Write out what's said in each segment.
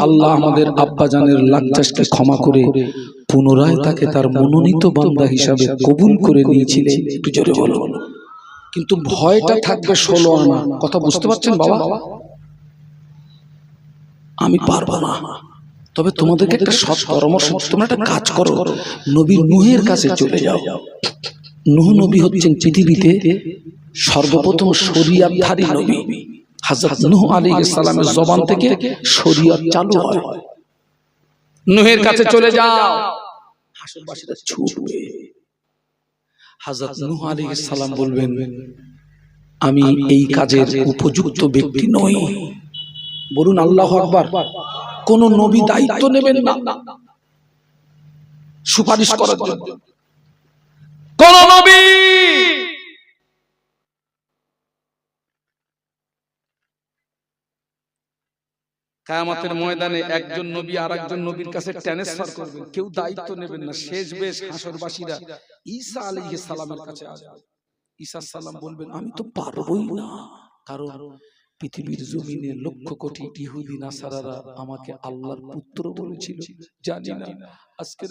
আল্লাহ আমাদের আব্বাজানের লাচ্চাসকে ক্ষমা করে পুনরায় তাকে তার মনোনীত বান্দা হিসাবে কবুল করে নিয়েছিলেন। একটু জোরে বলো। কিন্তু ভয়টা থাকবে ষোলো আনা। কথা বুঝতে পারছেন বাবা? আমি পারব না। তবে তোমাদেরকে একটা সৎ পরামর্শ তোমরা একটা কাজ করো। নবী নুহের কাছে চলে যাও। নুহ নবী হচ্ছেন পৃথিবীতে সর্বপ্রথম শরিয়াতধারী নবী। হযরত নূহ আলাইহিস সালামের জবান থেকে শরিয়ত চালু হয়। নুহের কাছে চলে যাও। হাসরবাসীরা ছুটবে। হযরত নূহ আলাইহিস সালাম বলবেন আমি এই কাজের উপযুক্ত ব্যক্তি নই। বলুন আল্লাহু আকবার। কোন নবী দায়িত্ব নেবেন না। সুপারিশ করার জন্য। কোন নবী কায়ামতের ময়দানে একজন নবী আর একজন নবীর কাছে ট্রান্সফার করবেন। কেউ দায়িত্ব নেবেন না। শেষ বেশ হাসরবাসীরা ঈসা আলাইহিস সালামের কাছে আসবে। ঈসা সালাম বলবেন আমি তো পারবই না। কারণ পৃথিবীর জমিনে লক্ষ কোটি ইহুদি নাসারারা আমাকে আল্লাহর পুত্র বলেছিল। জানি না।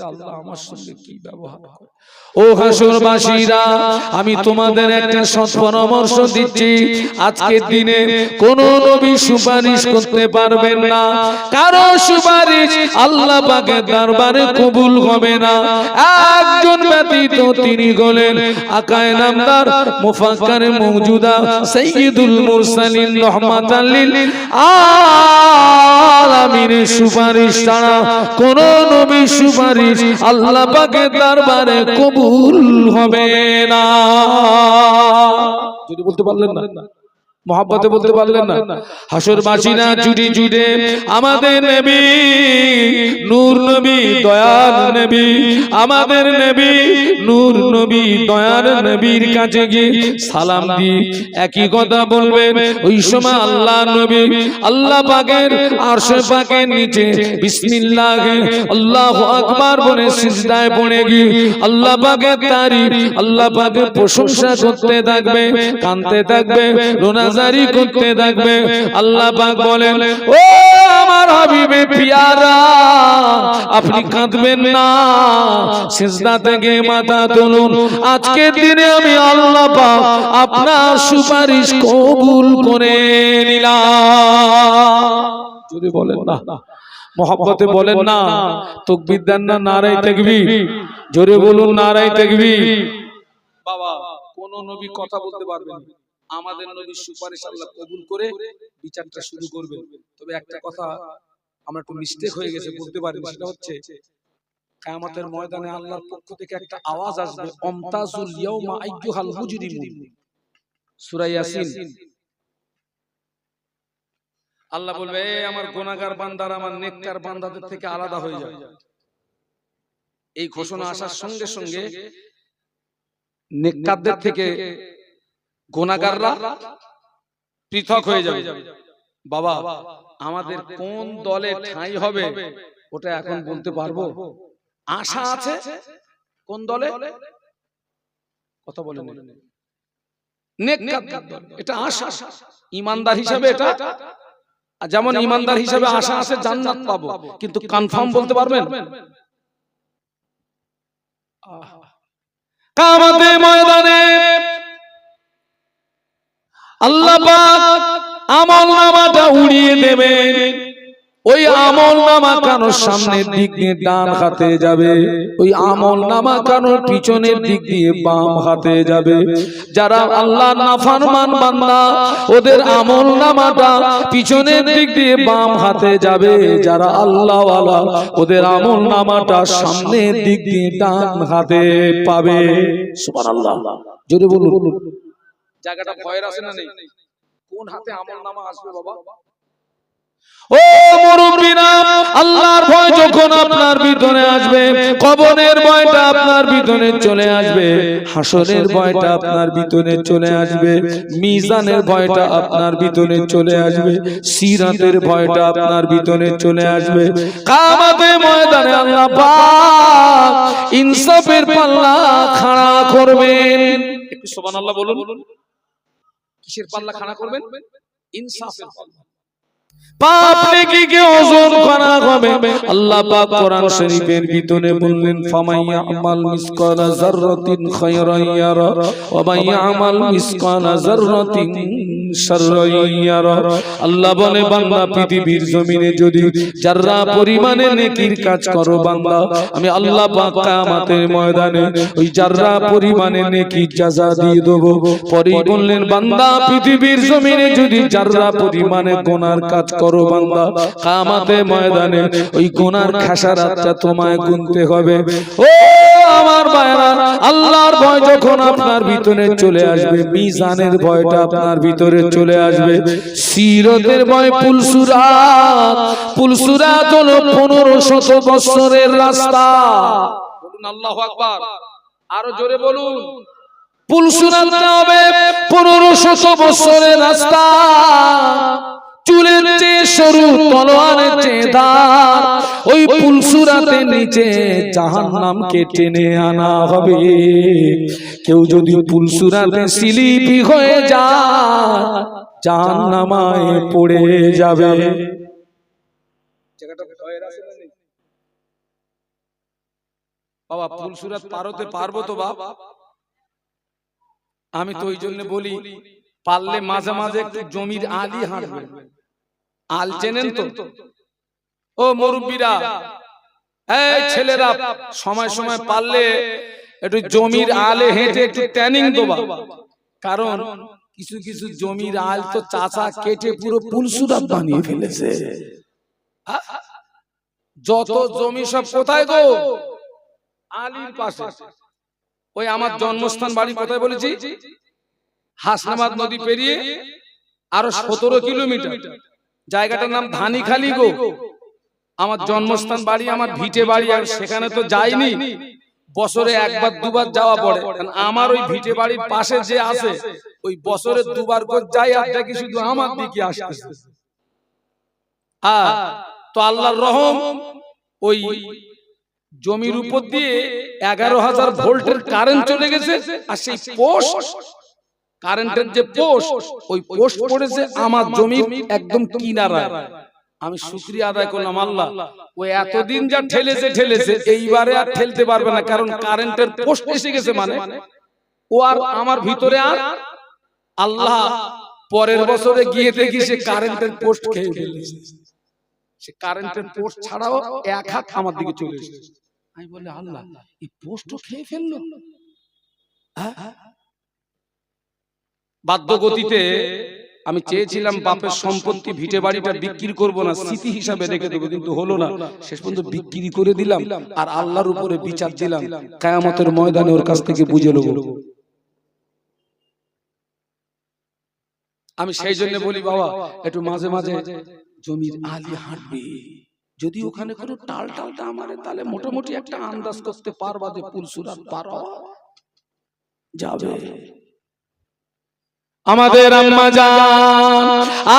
আল্লাহ আমার সঙ্গে কি ব্যবহার করে? ও হাসুরবাসীরা আমি তোমাদের একটা সৎ পরামর্শ দিচ্ছি। আজকের দিনে কোন নবী সুপারিশ করতে পারবেন না। কারও সুপারিশ আল্লাহ পাকের দরবারে কবুল হবে না। একজন ব্যতীত তিনি হলেন আকায় নামদার মুফাক্কারে মওজুদা সাইয়্যিদুল মুরসালিন রহমাতাল লিল। আলামিনের সুপারিশ ছাড়া কোন নবী সুপারিশ আল্লাহ পাকের দরবারে কবুল হবে না। যদি বলতে পারলেন না। মহাব্বতে বলতে পারলেন না। হাসর বাসিনা জুড়ে জুড়ে আমাদের নবী নূর নবী দয়াল নবী আমাদের নবী নূর নবী দয়াল নবীর কাছে গিয়ে সালাম দি একই কথা বলবেন। ওই সময় আল্লাহ নবী আল্লাহ পাকের আরশে পাকের নিচে বিসমিল্লাহ আল্লাহ আকবার বলে সিজদায় পড়ে গিয়ে আল্লাহ পাকের তারিফ আল্লাহ পাকের প্রশংসা করতে থাকবে কানতে থাকবে রোনাজারি করতে থাকবে। আল্লাহ পাক বলেন, ও আমার হাবিবে পিয়ারা, আপনি কাঁদবেন না। সিজদা থেকে মাথা তুলুন। আজকের দিনে আমি আল্লাহ পাক আপনার সুপারিশ কবুল করে নিলাম। যদি বলেন না। মহব্বতে বলেন না। তকবির দেন না নারাই দেখবি জোরে বলুন নারাই দেখবি বাবা, কোন নবী কথা বলতে পারবেন না। আমাদের নবীর সুপারিশ আল্লাহ কবুল করে বিচারটা শুরু করবেন। তবে একটা কথা আমরা একটু মিস্টেক হয়ে গেছে বলতে পারি সেটা হচ্ছে কিয়ামতের ময়দানে আল্লাহর পক্ষ থেকে একটা আওয়াজ আসবে। অমতাজুল ইয়াউমা আইয়ুহাল মুজরিমুন। সূরা ইয়াসিন। আল্লাহ বলবে এই আমার গুনাহগার বান্দারা আমার নেককার বান্দাদের থেকে আলাদা হয়ে যাবে এই ঘোষণা আসার সঙ্গে সঙ্গে নেককারদের থেকে গোনাগাররা পৃথক হয়ে যাবে। বাবা, আমাদের কোন দলে ঠাঁই হবে ওটা এখন বলতে পারব? আশা আছে? কোন দলে? কথা বলেন এটা আশা। ইমানদার হিসাবে এটা। যেমন ইমানদার হিসাবে আশা আছে, জান্নাত পাবো। কিন্তু কনফার্ম বলতে পারবেন? কামাতে ময়দানে আল্লাহ আমল নামাটা উড়িয়ে দেবেন। ওই আমল নামা কানোর সামনের দিক দিয়ে ডান হাতে যাবে। ওই আমল নামা কানোর পিছনের দিক দিয়ে বাম হাতে যাবে। যারা আল্লাহ নাফারমান বান্দা, ওদের আমল নামাটা পিছনের দিক দিয়ে বাম হাতে যাবে। যারা আল্লাহ ওদের আমল নামাটা সামনের দিক দিয়ে ডান হাতে পাবে। সুবহানাল্লাহ। জোরে বলুন। জায়গাটা ভয়ের আছে না নেই? কোন হাতে আমল নামা আসবে বাবা? ও মুরব্বীরা আল্লাহর ভয় যখন আপনার ভিতরে আসবে কবরের ভয়টা আপনার ভিতরে চলে আসবে হাসরের ভয়টা আপনার ভিতরে চলে আসবে মিজানের ভয়টা আপনার ভিতরে চলে আসবে সিরাতের ভয়টা আপনার ভিতরে চলে আসবে কামাতে ময়দানে আল্লাহ পাক ইনসাফের পাল্লা খাড়া করবেন। একটু সুবহানাল্লাহ বলুন। কিসের পাল্লা খাড়া করবেন? ইনসাফের পাল্লা। বলে পৃথিবীর জমিনে যদি যারা পরিমাণে নেকির কাজ করো, বান্দা, আমি আল্লাহ কিয়ামতের ময়দানে ওই যারা পরিমাণে নেকি জাযা দিয়ে দেব। পরেই বললেন, বান্দা, পৃথিবীর জমিনে যদি যারা পরিমাণে গোনার কাজ করো বান্দা। কামাতে ময়দানে ওই গোনার খাসারাতটা তোমায় গুনতে হবে। ও আমার ভাইরা আল্লাহর ভয় যখন আপনার ভিতরে চলে আসবে, মিজানের ভয়টা আপনার ভিতরে চলে আসবে। সিরতের ভয় পুলসুরাত পুলসুরাত হলো পনেরো শত বছরের রাস্তা। বলুন আল্লাহ আকবার। আরও জোরে বলুন। পুলসুরাতে হবে পনেরো শত বছরের রাস্তা। চুলের চেয়ে সরু চেয়ে ওই পুলসুরাতে নিচে জাহান্নামকে টেনে আনা হবে। কেউ যদি পুলসুরাতে হয়ে যায়, জাহান্নামায় পড়ে যাবে। বাবা পারব তো বাবা আমি তো ওই জন্য বলি পারলে মাঝে মাঝে একটু জমির আলি হাঁটবে আল চেনেন তো? ও মুরব্বীরা। এই ছেলেরা সময় সময় পারলে একটু জমির আলে হেঁটে একটু ট্যানিং দেবা। কারণ কিছু কিছু জমির আল তো চাচা কেটে পুরো পুলসুরাত বানিয়ে ফেলেছে? যত জমি সব কোথায় গো? আলির পাশে। ওই আমার জন্মস্থান বাড়ি কোথায় বলেছি? হাসনাবাদ নদী পেরিয়ে আরও সতেরো কিলোমিটার। জায়গাটার নাম ধানিখালি গো। আমার জন্মস্থান বাড়ি আমার ভিটে বাড়ি আর সেখানে তো যাইনি। বছরে একবার দুবার যাওয়া পড়ে। আমার ওই ভিটে বাড়ির পাশে যে আছে ওই বছরে দুবার করে যাই আর দেখি শুধু আমার দিকে আসতেছে। হ্যাঁ তো আল্লাহর রহম ওই জমির উপর দিয়ে এগারো হাজার ভোল্টের কারেন্ট চলে গেছে আর সেই পোস্ট কারেন্টের যে পোস্ট ওই পোস্ট পড়েছে আমার জমির একদম কিনারায়। আমি শুক্রিয়া আদায় করলাম আল্লাহ। ও এতদিন যা ঠেলেছে ঠেলেছে এইবারে আর ঠেলতে পারবে না কারণ কারেন্টের পোস্ট এসে গেছে মানে। ও আর আমার ভিতরে আর আল্লাহ পরের বছরে গিয়ে দেখি সে কারেন্টের পোস্ট খেয়ে ফেলেছে। সে কারেন্টের পোস্ট ছাড়াও এক হাত আমার দিকে চলে এসেছে আমি বলি আল্লাহ এই পোস্টও খেয়ে ফেলল? হ্যাঁ? বাধ্য গতিতে আমি চেয়েছিলাম বাপের সম্পত্তি ভিটে বাড়িটা বিক্রি করব না স্মৃতি হিসাবে রেখে দেবো কিন্তু হলো না। শেষ পর্যন্ত বিক্রি করে দিলাম আর আল্লাহর উপরে বিচার দিলাম। কায়ামতের ময়দানে ওর কাছ থেকে বুঝে নেব। আমি সেই জন্য বলি বাবা একটু মাঝে মাঝে জমির আলি হাঁটবে। যদি ওখানে কোনো টাল টাল টালটা আমারে তাহলে মোটামুটি একটা আন্দাজ করতে পারবা যে পুলসুরাত পার যাবে। আমাদের আম্মা জান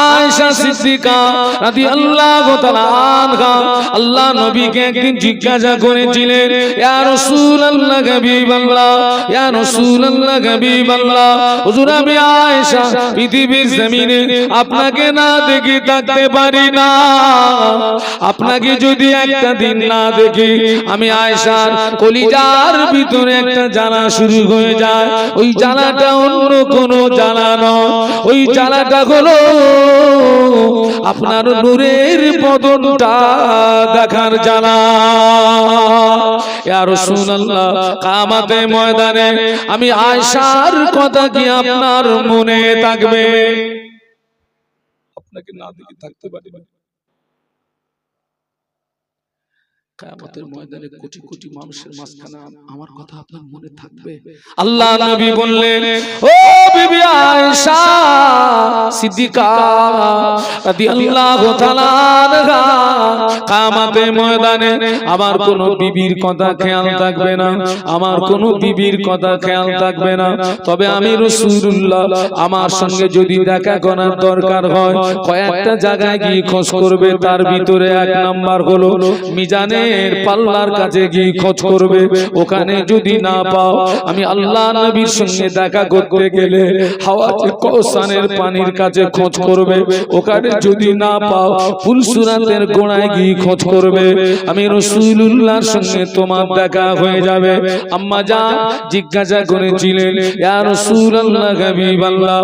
আয়েশা সিদ্দিকা রাদিয়াল্লাহু তাআলা আনহা, আল্লাহ নবীকে একদিন জিজ্ঞাসা করেছিলেন, ইয়া রাসূলুল্লাহ, হাবিবাল্লাহ, ইয়া রাসূলুল্লাহ, হাবিবাল্লাহ, হুজুর আমি আয়েশা, পৃথিবীর জমিনে আপনাকে না দেখি থাকতে পারি না। আপনাকে যদি একটা দিন না দেখি আমি আয়েশার কলিজার ভিতরে একটা জ্বালা শুরু হয়ে যায়, ওই জ্বালাটা অন্য কোনো জ্বালা নয় ওই জ্বালাটা হলো আপনার নূরের বদনটা দেখার জ্বালা। আর শুনলাম কামাতে ময়দানে আমি আয়সার কথা কি আপনার মনে থাকবে? আপনাকে না দেখে থাকতে পারি না কিয়ামতের ময়দানে কোটি কোটি মানুষের মাঝখানে আমার কথা আপনার মনে থাকবে? আল্লাহ নবী বললেন ও বিবি আয়েশা সিদ্দিকা রাদিয়াল্লাহু তাআলা কামাতে ময়দানে আমার কোনো বিবির কথা খেয়াল থাকবে না আমার কোনো বিবির কথা খেয়াল থাকবে না। তবে আমি রসুল্লাহ আমার সঙ্গে যদি দেখা করার দরকার হয় কয়েকটা জায়গায় গিয়ে খোঁজ করবে তার ভিতরে এক নাম্বার হলো মিজানের পাল্লার কাছে গিয়ে খোঁজ করবে? ওখানে যদি না পাও, আমি আল্লাহ নবীর সঙ্গে দেখা করতে গেলে হাওয়াতে কৌসানের পানির কাছে খোঁজ করবে। ওখানে যদি না পাও ফুলসুরাতের গোড়ায় গিয়ে খোঁজ করবে? আমি রসুল্লাহর সঙ্গে তোমার দেখা হয়ে যাবে। আম্মা যা জিজ্ঞাসা করেছিলেন, ইয়া রাসূলুল্লাহ হাবিবাল্লাহ।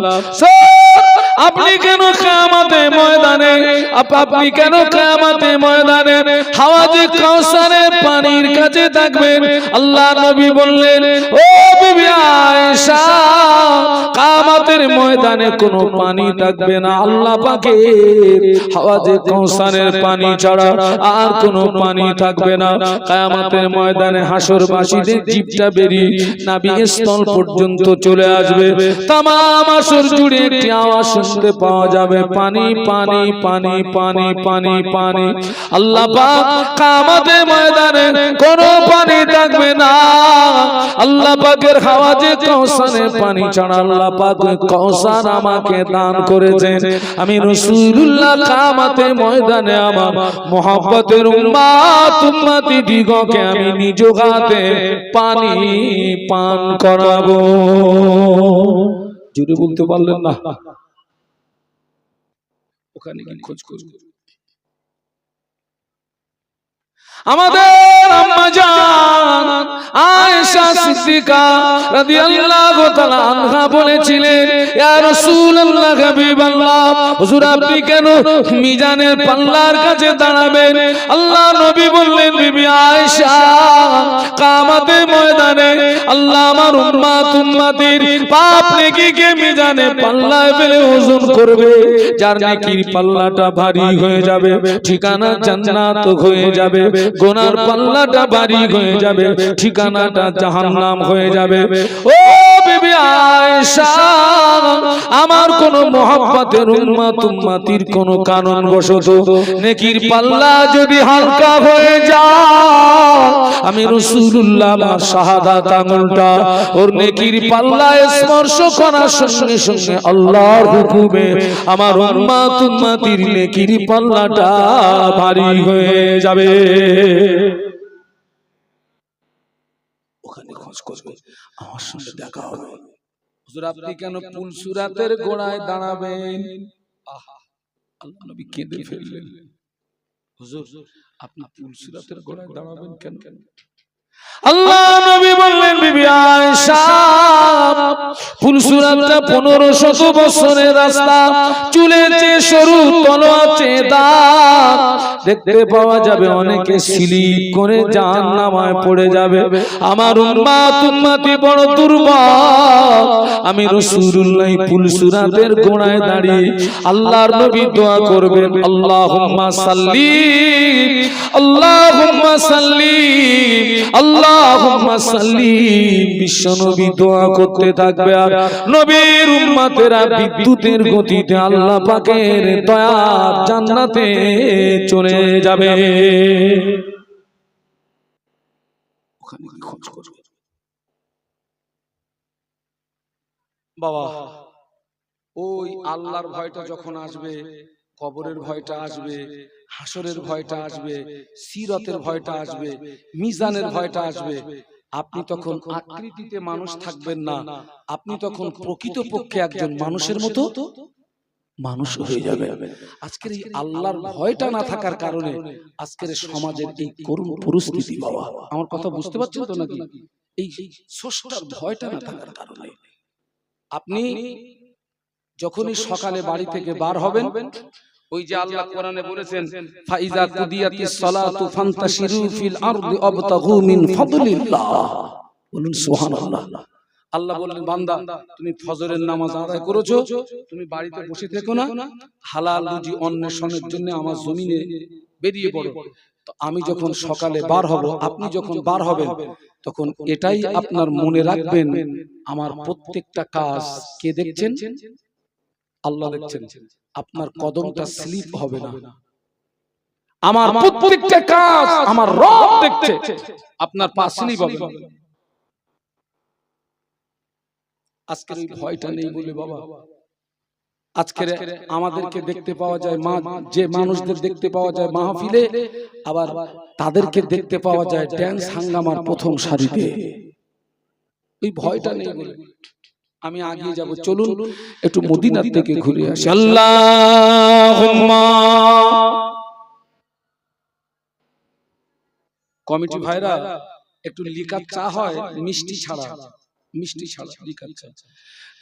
আপনি কেন কামাতে ময়দানে, আপ- আপনি কেন কামাতে ময়দানে হাওয়াজে কাউসারের পানির কাছে থাকবেন? আল্লাহ নবী বললেন, ও বিবি আয়েশা কামাতের ময়দানে কোনো পানি থাকবে না। আল্লাহ পাকের হাওয়াজে কাউসারের পানি ছাড়া আর কোনো পানি থাকবে না। কায়ামাতের ময়দানে হাসরবাসীদের জিপটা বেরিয়ে নাবি স্থল পর্যন্ত চলে আসবে। তামাম আসর জুড়ে একটি আওয়াজ শুনতে পাওয়া যাবে। পানি পানি পানি পানি পানি পানি। আল্লাহ কায়ামাতের ময়দানে কোনো পানি থাকবে না। আল্লাহ পাকের হাওয়াজে কৌসানের পানি ছাড়া আল্লাহ পাক কৌসার আমাকে দান করেছেন। আমি রসুল্লাহ কামাতে ময়দানে আমার মোহাম্মতের উম্মাত, উম্মতি দিগকে আমি নিজ হাতে পানি পান করাবো। জুড়ে বলতে পারলেন না? ওখানে গিয়ে খোঁজ করব আমাদের আম্মা জান, আয়েশা সিদ্দিকা রাদিয়াল্লাহু তাআলা আনহা বলেছিলেন, ইয়া রাসূলুল্লাহ, হাবিবাল্লাহ, হুজুর, আপনি কেন মিজানের পাল্লার কাছে দাঁড়াবেন? আল্লাহ নবী বললেন, বিবি আয়েশা ময়দানে আল্লাহ আমার উম্মাত পাপ মিজানে পাল্লায় ফেলে ওজন করবে, যার নেকির পাল্লাটা ভারী হয়ে যাবে, ঠিকানা জান্নাত হয়ে যাবে গোনার পাল্লাটা ভারী হয়ে যাবে ঠিকানাটা জাহান্নাম হয়ে যাবে। ও বিবি আয়েশা আমার কোন মোহাম্মতের উম্মাত উম্মাতির কোন কারণ বশত নেকির পাল্লা যদি হালকা হয়ে যায় আমি রাসূলুল্লাহ আমার শাহাদাত আঙুলটা ওর নেকির পাল্লা স্পর্শ করার সঙ্গে সঙ্গে আল্লাহর হুকুমে আমার উম্মাত উম্মাতির নেকির পাল্লাটা ভারী হয়ে যাবে। ওখানে খোঁজ করবে আমার সঙ্গে দেখা হবে। হুজুর, আপনি কেন পুলসুরাতের গোড়ায় দাঁড়াবেন? আহা, আল্লাহ নবী কেঁদে ফেললেন। হুজুর, আপনি পুলসুরাতের গোড়ায় দাঁড়াবেন কেন কেন? আল্লাহ নবী বললেন, বিবি আয়েশা ফুলসুরাতটা পনেরো শত বছরের রাস্তা। চুলের চেয়ে সরু তলোয়ার চেয়ে দাঁত দেখতে পাওয়া যাবে অনেকে স্লিপ করে জাহান নামায় পড়ে যাবে। আমার উম্মাত, উম্মাতি বড় দুর্বল। আমি রসুল্লাহ ফুলসুরাতের গোড়ায় দাঁড়িয়ে আল্লাহর নবী দোয়া করবেন, আল্লাহুম্মা সাল্লি আল্লাহুম্মা সাল্লি আল্লাহুম্মা সাল্লি, বিশ্ব নবী দোয়া করতে থাকবে আর নবীর উম্মতেরা বিদ্যুতের গতিতে আল্লাহ পাকের দয়ার জান্নাতে চলে যাবে। বাবা, ওই আল্লাহর ভয়টা যখন আসবে কবরের ভয়টা আসবে হাসরের ভয়টা আসবে সিরতের ভয়টা আসবে মিজানের ভয়টা আসবে। আপনি তখন আকৃতিতে মানুষ থাকবেন না। আপনি তখন প্রকৃতপক্ষে একজন মানুষের মতো মানুষ হয়ে যাবে আজকের এই আল্লাহর ভয়টা না থাকার কারণে আজকের সমাজের এই করুণ পরিস্থিতি বাবা। আমার কথা বুঝতে পারছেন তো নাকি? এই স্রষ্টার ভয়টা না থাকার কারণে। আপনি যখনই সকালে বাড়ি থেকে বার হবেন ওই যে আল্লাহ কোরআনে বলেছেন ফাইজা কুদিয়াতিস সালাতু ফান্তাশিরু ফিল আরদি আবতাগু মিন ফাদলিল্লাহ। বলুন সুবহানাল্লাহ। আল্লাহ বললেন বান্দা তুমি ফজরের নামাজ আদায় করেছ তুমি বাড়িতে বসে থেকো না হালাল রুজি অন্বেষণের জন্য আমার জমিনে বেরিয়ে পড়ো। তো আমি যখন সকালে বার হব আপনি যখন বার হবেন তখন এটাই আপনার মনে রাখবেন আমার প্রত্যেকটা কাজ কে দেখছেন আল্লাহ দেখছেন আপনার কদমটা স্লিপ হবে না। আমার প্রত্যেকটা কাজ আমার রব দেখছে আপনার পাশে নেই বাবা আজকের ওই ভয়টা নেই বলে বাবা। আজকের আমাদেরকে দেখতে পাওয়া যায় মা যে মানুষদের দেখতে পাওয়া যায় মাহফিলে আবার তাদেরকে দেখতে পাওয়া যায় ড্যান্স হাঙ্গামার প্রথম সারিতে। ওই ভয়টা নেই বলে। আমি আগিয়ে যাব চলুন একটু মদিনার থেকে ঘুরে আসি আল্লাহুম্মা কমিটি ভাইরা একটু লিকার চা হয় মিষ্টি ছাড়া মিষ্টি ছাড়া লিকার চা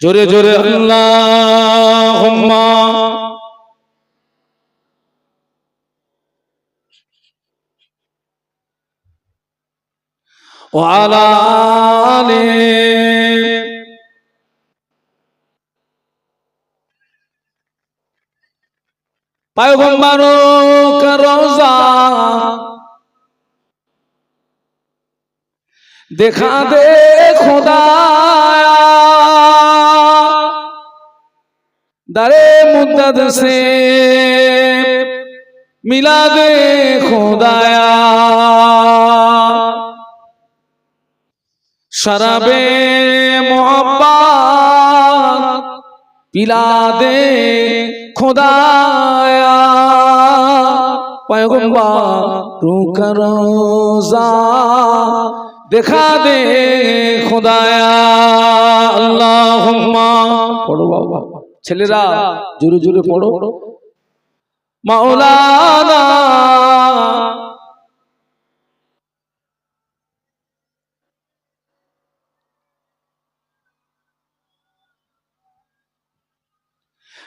জোরে জোরে আল্লাহুম্মা وعلى آله দেখা দে খোদা। দারে মুদ্দত সে মিলা দে খোদায়া। শরাবে পিলা দে খোদায়া, পয়গম্বর তু করোজা দেখা দে খোদায়া, আল্লাহুম্মা, পড়ো বাবা, ছেলেরা জোরে জোরে পড়ো। মাওলানা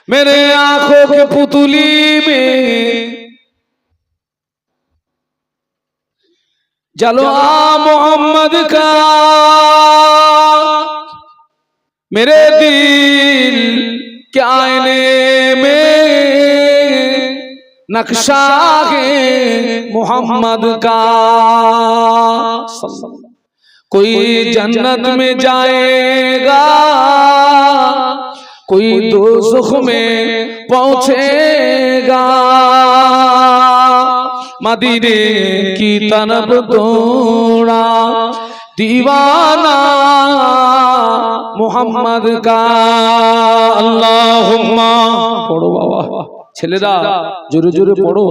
मेरे आंखों के पुतली में जलवा मोहम्मद का मेरे दिल के आईने में नक्शा है मोहम्मद का कोई जन्नत में जाएगा कोई दोजख में पहुंचेगा मदीने की तरफ दौड़ा दीवाना মোহাম্মদ কা আল্লাহুম্মা পড়ো বাবা ছেলেরা জোরে জোরে পড়ো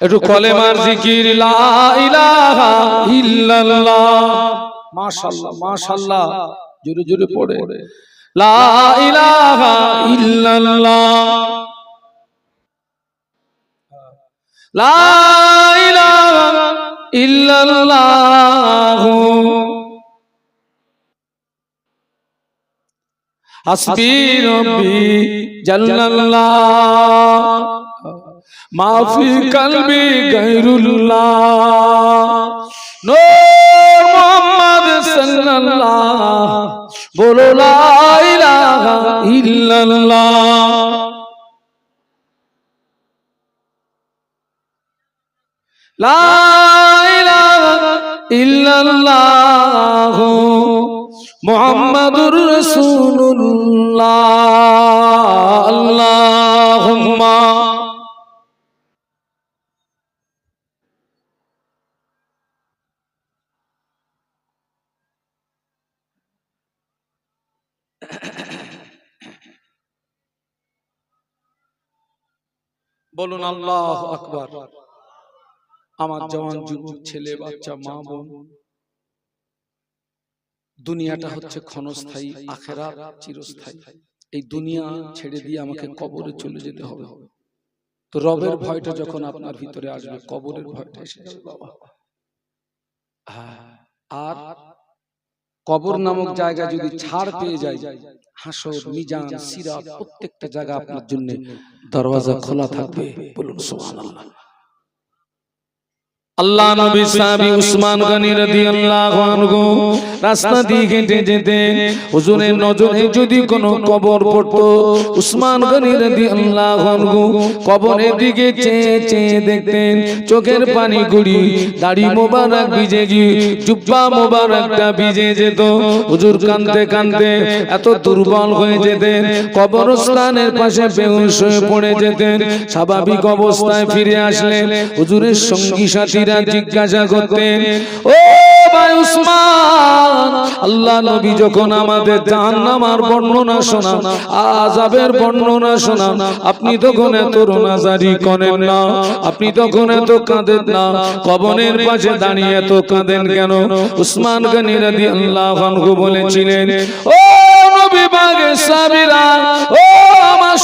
একটু কলেমার জিকির লা ইলাহা ইল্লাল্লাহ। মাশাআল্লাহ মাশাআল্লাহ। জোরে জোরে পড়ে। লা ইলাহা ইল্লাল্লাহ। লা ইলাহা ইল্লাল্লাহ। হাসবি রব্বি জাল্লাল্লাহ। মাফি কলবি গৈরুল্লাহ নূর মোহাম্মদ সাল্লাল্লাহ। বলো লা ইলাহা ইল্লাল্লাহ। লা ইলাহা ইল্লাল্লাহ। মুহাম্মাদুর রাসূলুল্লাহ। বলুন আল্লাহ আকবার। আমার জওয়ান যুবক ছেলে বাচ্চা মা বোন দুনিয়াটা হচ্ছে ক্ষণস্থায়ী আখেরাত চিরস্থায়ী। এই দুনিয়া ছেড়ে দিয়ে আমাকে কবরে চলে যেতে হবে। তো রবের ভয়টা যখন আপনার ভিতরে আসবে কবরের ভয়টা এসে যাবে বাবা। হ্যাঁ, আর কবর নামক জায়গা যদি ছাড় পেয়ে যায় হাসর মিজান সিরা প্রত্যেকটা জায়গা আপনার জন্য দরওয়াজা খোলা থাকবে। বলুন সুবহানাল্লাহ। আল্লাহ নবী সাহাবী উসমান গনি রাদিয়াল্লাহু আনহু রাস্তা দিয়ে হেঁটে যেতেন হুজুরের নজরে যদি কোনো কবর পড়তো, উসমান গনি আনহু কবরের দিকে চেয়ে চেয়ে দেখতেন, চোখের পানি গুড়ি, দাড়ি মোবারক ভিজে গিয়ে, জুব্বা মোবারকটা ভিজে যেত। হুজুর কানতে কানতে এত দুর্বল হয়ে যেতেন, কবরস্থানের পাশে বেহুশ হয়ে পড়ে যেতেন। স্বাভাবিক অবস্থায় ফিরে আসলেন, হুজুরের সঙ্গী সাথীরা জিজ্ঞাসা করতেন, ও আল্লাহ নবী যখন আমাদের জাহান্নামার বর্ণনা শোনা আযাবের বর্ণনা শোনা আপনি তখন এত রোনাজারি করেন না, আপনি তখন এত কাঁদেন না, কবরের পাশে দাঁড়িয়ে এত কাঁদেন কেন? উসমান গনি রাদিয়াল্লাহু আনহু বলেছিলেন, ও নবী বাগে সাবিরা ও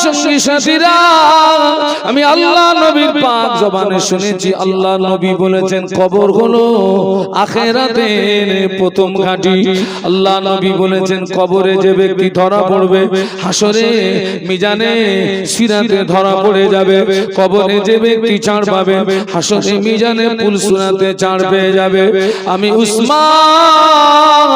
সঙ্গী সাথীরা, আমি আল্লাহ নবীর পাক জবানে শুনেছি, আল্লাহ নবী বলেছেন কবর হলো আখেরাতের প্রথম আল্লাহ নবী বলেছেন, কবরে যে ব্যক্তি ধরা পড়বে, হাসরে, মিজানে সিরাতে ধরা পড়ে যাবে। কবরে যে ব্যক্তি পাবে, হাসরে, মিজানে পেয়ে যাবে। আমি উসমান,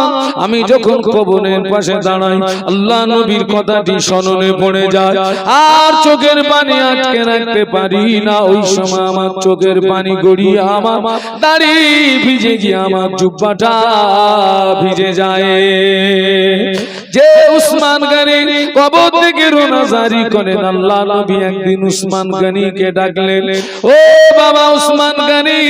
আমি যখন কবরের পাশে দাঁড়াই, আল্লাহ নবীর কথাটি স্মরণে পড়ে যায়। আর চোখের পানি আটকে রাখতে পারি না। ওই সময় আমার চোখের পানি গড়িয়ে আমার দাড়ি ভিজে গিয়ে আমার জুব্বাটা ভিজে যায়। যে উসমান গানি কবর থেকে রোনা জারি করেন আল্লাহ নবী। একদিন উসমান গানিকে ডাকলেন ও বাবা উসমান গানি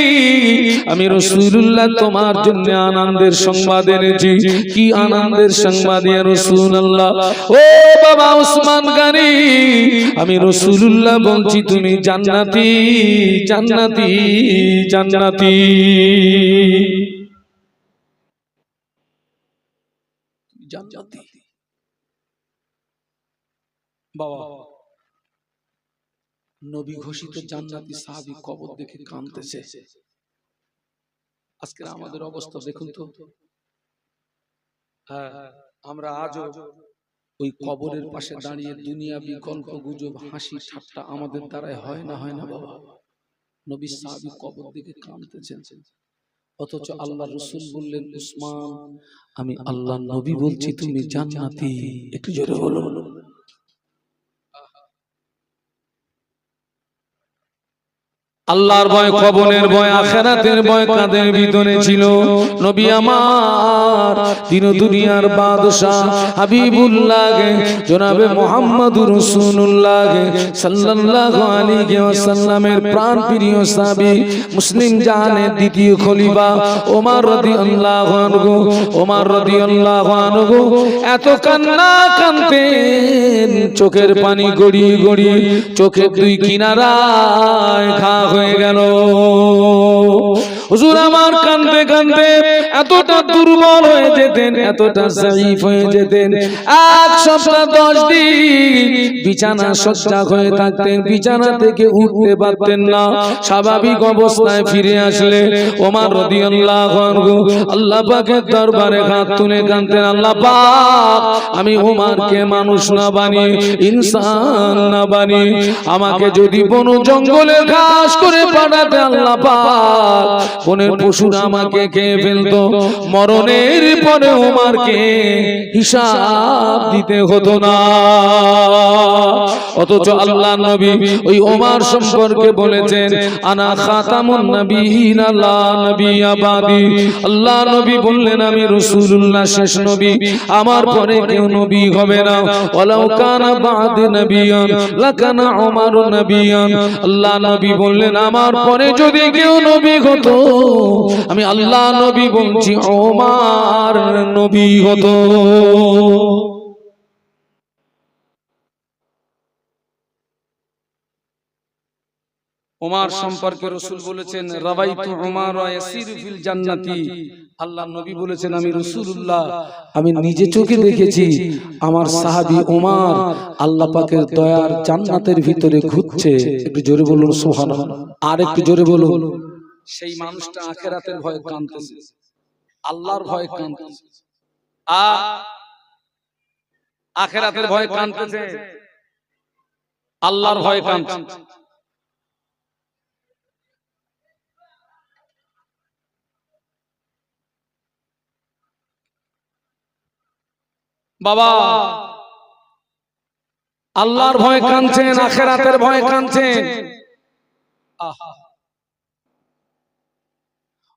আমি রসুল্লাহ তোমার জন্য আনন্দের সংবাদ এনেছি। কি আনন্দের সংবাদ ইয়া রাসূলুল্লাহ? ও বাবা উসমান গানি আমি রসুল্লাহ বলছি, তুমি জান্নাতি জান্নাতি জান্নাতি। আজকে আমাদের অবস্থা দেখুন তো। হ্যাঁ আমরা আজও ওই কবরের পাশে দাঁড়িয়ে দুনিয়া বিকল্প গুজব হাসি ঠাট্টা আমাদের দ্বারাই হয় না হয় না বাবা। নবী সাহাবি কবর দিকে কাঁদতেছেন। অথচ আল্লাহ রসুল বললেন উসমান আমি আল্লাহ নবী বলছি তুমি জান্নাতি। একটু জোরে বলো আল্লাহর ভয় কবনের ভয় আখেরাতের ভয় কাদের ভিতরে ছিল? নবী আমার দিন দুনিয়ার বাদশাহ হাবিবুল্লাহ জনাবে মুহাম্মদুর রাসূলুল্লাহ সাল্লাল্লাহু আলাইহি ওয়াসাল্লামের প্রাণ প্রিয় সাহাবী মুসলিম জাহানের দ্বিতীয় খলিফা ওমর রাদিয়াল্লাহু আনহু ওমর রাদিয়াল্লাহু আনহু এত কান্না কানতেন চোখের পানি গড়িয়ে গড়িয়ে চোখের দুই কিনারায় ঘা হয়ে গেল। হুজুর আমার কান্দে কান্দে এতটা দুর্বল হয়ে যেতেন, এতটা জাইফ হয়ে যেতেন। এক সপ্তাহ দশ দিন বিছানা সজ্জা হয়ে থাকতেন, বিছানা থেকে উঠতে পারতেন না। স্বাভাবিক অবস্থায় ফিরে আসলে ওমর রাদিয়াল্লাহু আল্লাহ পাকের দরবারে হাত তুলে কাঁদতেন, আল্লাহ পাক, আমি ওমরকে মানুষ না বানি ইনসান না বানি আমাকে যদি বন জঙ্গলে ঘাস করে পাঠাতে, আল্লাহ পাক বনের পশুরা আমাকে খেয়ে ফেলতো। মরণের পরে ওমারকে হিসাব দিতে হতো না। অথচ আল্লাহ নবী ওই ওমার সম্পর্কে বলেছেন আনা খাতামুন নবীন আল্লাহ নবী আবাদি। আল্লাহ নবী বললেন আমি রাসূলুল্লাহ শেষ নবী। আমার পরে কেউ নবী হবে না। ওয়ালাউ কানা বাদ নবিয়ান লাকানা ওমর নবিয়ান। আল্লাহ নবী বললেন আমার পরে যদি কেউ নবী হতো আমি আল্লাহ নবী বলছি, ওমার নবী হতো। ওমার সম্পর্কে রসুল বলেছেন জান্নাতি। আল্লাহ নবী বলেছেন, আমি রাসূলুল্লাহ, আমি নিজে চোখে দেখেছি, আমার সাহাবী ওমর আল্লাহ পাকের দয়ার জান্নাতের ভিতরে ঘুরছে। একটু জোরে বলুন, সুবহানাল্লাহ। আর একটু জোরে বলুন। সেই মানুষটা আখেরাতের ভয়ে কাঁদতেছে। আল্লাহর ভয়ে কাঁদতেছে। আ আখেরাতের ভয় কাঁদতেছে। আল্লাহর ভয় কাঁদতেছে। বাবা আল্লাহর ভয় কাঁদছেন আখেরাতের ভয় কাঁদছেন। আহা।